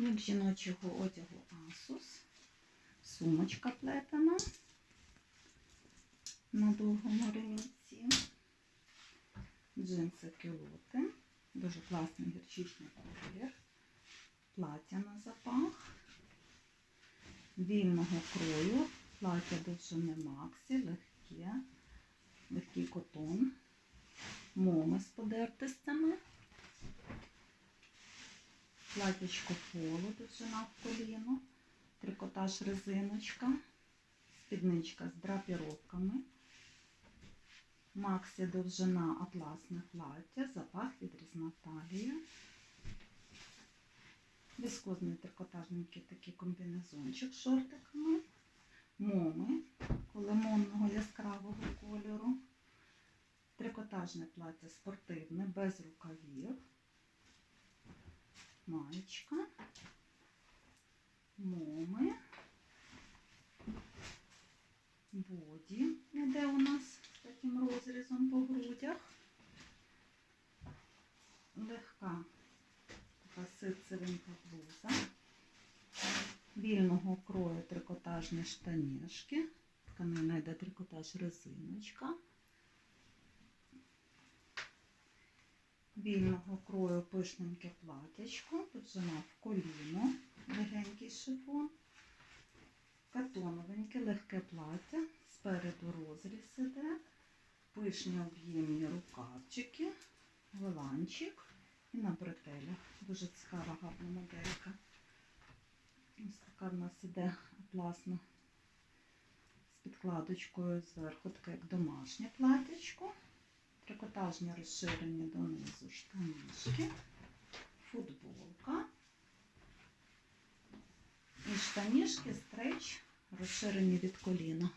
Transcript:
Мік жіночого одягу Asus. Сумочка плетена на довгому ремінці. Джинси кілоти. Дуже класний гірчичний колір. Плаття на запах. Вільного крою. Плаття довжини Максі, легке, легкий котон. Моми з подертостями. Платічко поло, довжина в коліно, трикотаж резиночка, спідничка з драпіровками, Максі довжина атласне плаття, запах відрізна талія, віскозний трикотажненький такий комбінезончик з шортиками, моми лимонного яскравого кольору, трикотажне плаття спортивне, без рукавів маєчка, моми, боді іде у нас таким розрізом по грудях. Легка така ситцевенька блуза. Вільного крою трикотажні штанішки. Тканина йде трикотаж резиночка. Вільного крою пишненьке платячко, довжина в коліно, легенький шифон, катоновеньке, легке плаття, спереду розріз іде, пишні об'ємні рукавчики, воланчик і на бретелях. Дуже цікава гарна моделька. Ось така в нас іде атласна з підкладочкою зверху, таке як домашнє платячко трикотажні розширення донизу штанішки, футболка і штанішки стреч розширені від коліна.